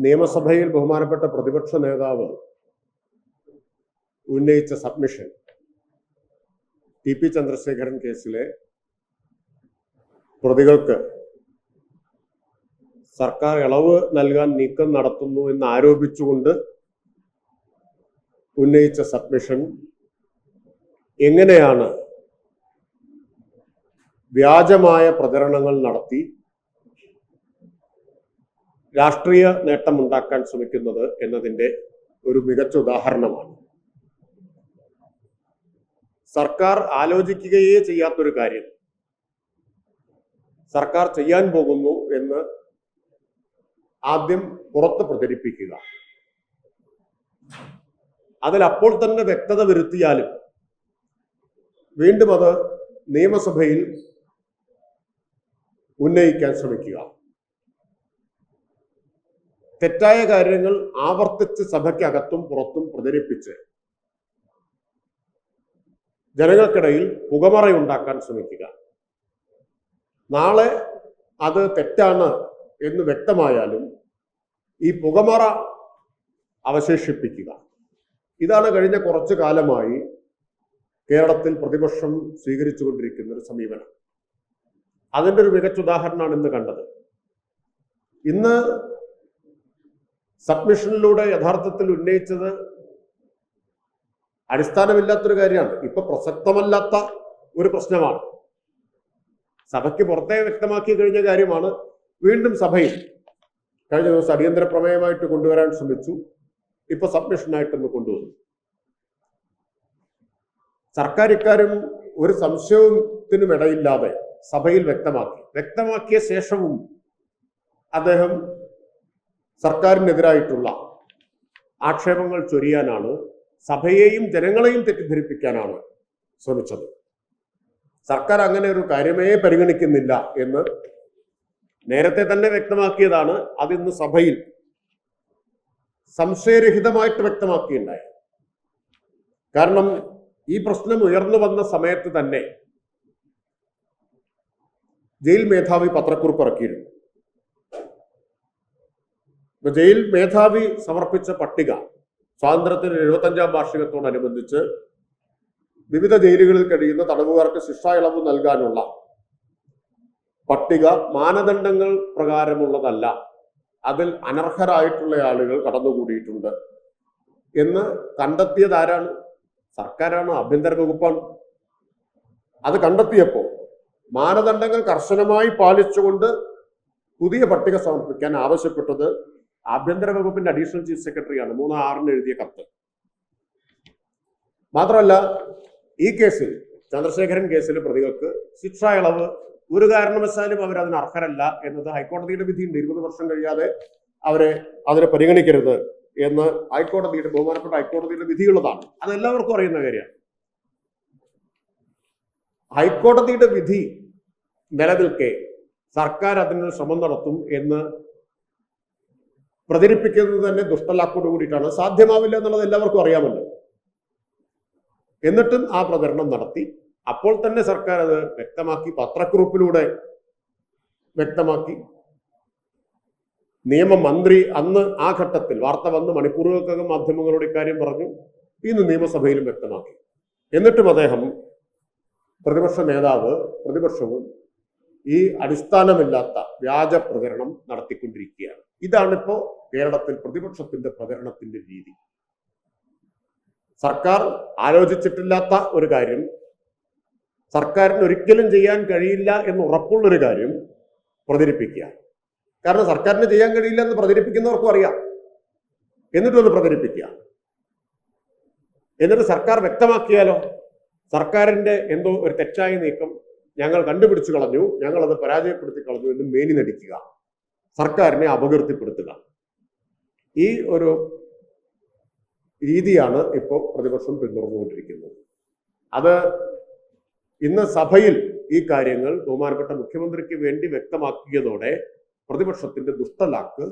നിയമസഭയിൽ ബഹുമാനപ്പെട്ട പ്രതിപക്ഷ നേതാവ് ഉന്നയിച്ച സബ്മിഷൻ ടി പി ചന്ദ്രശേഖരൻ കേസിലെ പ്രതികൾക്ക് സർക്കാർ ഇളവ് നൽകാൻ നീക്കം നടത്തുന്നു എന്ന് ആരോപിച്ചുകൊണ്ട് ഉന്നയിച്ച സബ്മിഷൻ എങ്ങനെയാണ് വ്യാജമായ പ്രചരണങ്ങൾ നടത്തി രാഷ്ട്രീയ നേട്ടമുണ്ടാക്കാൻ ശ്രമിക്കുന്നത് എന്നതിന്റെ ഒരു മികച്ച ഉദാഹരണമാണ്. സർക്കാർ ആലോചിക്കുകയേ ചെയ്യാത്തൊരു കാര്യം. സർക്കാർ ചെയ്യാൻ പോകുന്നു എന്ന് ആദ്യം പുറത്ത് പ്രചരിപ്പിക്കുക. അതിൽ അപ്പോൾ തന്നെ വ്യക്തത വരുത്തിയാലും വീണ്ടും അത് നിയമസഭയിൽ ഉന്നയിക്കാൻ ശ്രമിക്കുക. തെറ്റായ കാര്യങ്ങൾ ആവർത്തിച്ച് സഭയ്ക്കകത്തും പുറത്തും പ്രചരിപ്പിച്ച് ജനങ്ങൾക്കിടയിൽ പുകമറയുണ്ടാക്കാൻ ശ്രമിക്കുക. നാളെ അത് തെറ്റാണ് എന്ന് വ്യക്തമായാലും ഈ പുകമറ അവശേഷിപ്പിക്കുക. ഇതാണ് കഴിഞ്ഞ കുറച്ചു കാലമായി കേരളത്തിൽ പ്രതിപക്ഷം സ്വീകരിച്ചുകൊണ്ടിരിക്കുന്ന ഒരു സമീപനം. അതിന്റെ ഒരു മികച്ച ഉദാഹരണമാണ് ഇന്ന് കണ്ടത്. ഇന്ന് സബ്മിഷനിലൂടെ യഥാർത്ഥത്തിൽ ഉന്നയിച്ചത് അടിസ്ഥാനമില്ലാത്തൊരു കാര്യമാണ്. ഇപ്പൊ പ്രസക്തമല്ലാത്ത ഒരു പ്രശ്നമാണ്. സഭയ്ക്ക് പുറത്തെ വ്യക്തമാക്കി കഴിഞ്ഞ കാര്യമാണ് വീണ്ടും സഭയിൽ കഴിഞ്ഞ ദിവസം അടിയന്തര പ്രമേയമായിട്ട് കൊണ്ടുവരാൻ ശ്രമിച്ചു. ഇപ്പൊ സബ്മിഷനായിട്ടൊന്ന് കൊണ്ടുവന്നു. സർക്കാർ ഇക്കാര്യം ഒരു സംശയത്തിനും ഇടയില്ലാതെ സഭയിൽ വ്യക്തമാക്കി. വ്യക്തമാക്കിയ ശേഷവും അദ്ദേഹം സർക്കാരിനെതിരായിട്ടുള്ള ആക്ഷേപങ്ങൾ ചൊരിയാനാണ് സഭയെയും ജനങ്ങളെയും തെറ്റിദ്ധരിപ്പിക്കാനാണ് ശ്രമിച്ചത്. സർക്കാർ അങ്ങനെ ഒരു കാര്യമേ പരിഗണിക്കുന്നില്ല എന്ന് നേരത്തെ തന്നെ വ്യക്തമാക്കിയതാണ് അതിന്ന് സഭയിൽ സംശയരഹിതമായിട്ട് വ്യക്തമാക്കിയുണ്ടായി കാരണം ഈ പ്രശ്നം ഉയർന്നു വന്ന സമയത്ത് തന്നെ ജയിൽ മേധാവി പത്രക്കുറിപ്പ് ഇറക്കിയിരുന്നു. ജയിൽ മേധാവി സമർപ്പിച്ച പട്ടിക സ്വാതന്ത്ര്യത്തിന് എഴുപത്തഞ്ചാം വാർഷികത്തോടനുബന്ധിച്ച് വിവിധ ജയിലുകളിൽ കഴിയുന്ന തടവുകാർക്ക് ശിക്ഷ ഇളവ് നൽകാനുള്ള പട്ടിക മാനദണ്ഡങ്ങൾ പ്രകാരമുള്ളതല്ല. അതിൽ അനർഹരായിട്ടുള്ള ആളുകൾ കടന്നുകൂടിയിട്ടുണ്ട് എന്ന് കണ്ടെത്തിയത് ആരാണ് സർക്കാരാണ് ആഭ്യന്തര വകുപ്പാണ്. അത് കണ്ടെത്തിയപ്പോൾ മാനദണ്ഡങ്ങൾ കർശനമായി പാലിച്ചുകൊണ്ട് പുതിയ പട്ടിക സമർപ്പിക്കാൻ ആവശ്യപ്പെട്ടത് ആഭ്യന്തര വകുപ്പിന്റെ അഡീഷണൽ ചീഫ് സെക്രട്ടറിയാണ്. മൂന്ന് ആറിന് എഴുതിയ കത്ത്. മാത്രമല്ല ഈ കേസിൽ ചന്ദ്രശേഖരൻ കേസിൽ പ്രതികൾക്ക് ശിക്ഷാ ഇളവ് ഒരു കാരണവശാലും അവർ അതിന് അർഹരല്ല എന്നത് ഹൈക്കോടതിയുടെ വിധിയുണ്ട്. ഇരുപത് വർഷം കഴിയാതെ അവരെ അതിനെ പരിഗണിക്കരുത് എന്ന് ഹൈക്കോടതിയുടെ ബഹുമാനപ്പെട്ട ഹൈക്കോടതിയുടെ വിധിയുള്ളതാണ്. അതെല്ലാവർക്കും അറിയുന്ന കാര്യമാണ്. ഹൈക്കോടതിയുടെ വിധി നിലനിൽക്കെ സർക്കാർ അതിനൊരു ശ്രമം നടത്തും എന്ന് പ്രചരിപ്പിക്കുന്നത് തന്നെ ദുഷ്ടലാക്കോട് കൂടിയിട്ടാണ്. സാധ്യമാവില്ല എന്നുള്ളത് എല്ലാവർക്കും അറിയാമല്ലോ. എന്നിട്ടും ആ പ്രചരണം നടത്തി. അപ്പോൾ തന്നെ സർക്കാർ അത് വ്യക്തമാക്കി പത്രക്കുറിപ്പിലൂടെ വ്യക്തമാക്കി. നിയമമന്ത്രി അന്ന് ആ ഘട്ടത്തിൽ വാർത്ത വന്ന് മണിക്കൂറുകൾക്കകം മാധ്യമങ്ങളോട് ഇക്കാര്യം പറഞ്ഞു. ഇന്ന് നിയമസഭയിലും വ്യക്തമാക്കി. എന്നിട്ടും അദ്ദേഹം പ്രതിപക്ഷ നേതാവ് പ്രതിപക്ഷവും ഈ അടിസ്ഥാനമില്ലാത്ത വ്യാജ പ്രചരണം നടത്തിക്കൊണ്ടിരിക്കുകയാണ്. ഇതാണിപ്പോ കേരളത്തിൽ പ്രതിപക്ഷത്തിന്റെ പ്രചരണത്തിന്റെ രീതി. സർക്കാർ ആലോചിച്ചിട്ടില്ലാത്ത ഒരു കാര്യം സർക്കാരിന് ഒരിക്കലും ചെയ്യാൻ കഴിയില്ല എന്ന് ഉറപ്പുള്ളൊരു കാര്യം പ്രചരിപ്പിക്കുക. കാരണം സർക്കാരിന് ചെയ്യാൻ കഴിയില്ല എന്ന് പ്രചരിപ്പിക്കുന്നവർക്കും അറിയാം. എന്നിട്ടും അത് പ്രചരിപ്പിക്കുക. എന്നിട്ട് സർക്കാർ വ്യക്തമാക്കിയാലോ? സർക്കാരിന്റെ എന്തോ ഒരു തെറ്റായ നീക്കം ഞങ്ങൾ കണ്ടുപിടിച്ചു കളഞ്ഞു ഞങ്ങൾ അത് പരാജയപ്പെടുത്തി കളഞ്ഞു എന്ന് മേനി നടിക്കുക സർക്കാരിനെ അപകീർത്തിപ്പെടുത്തുക. ഈ ഒരു രീതിയാണ് ഇപ്പോൾ പ്രതിപക്ഷം പിന്തുടർന്നുകൊണ്ടിരിക്കുന്നത്. അത് ഇന്ന് സഭയിൽ ഈ കാര്യങ്ങൾ ബഹുമാനപ്പെട്ട മുഖ്യമന്ത്രിക്ക് വേണ്ടി വ്യക്തമാക്കിയതോടെ പ്രതിപക്ഷത്തിന്റെ ദുഷ്ടലാക്ക്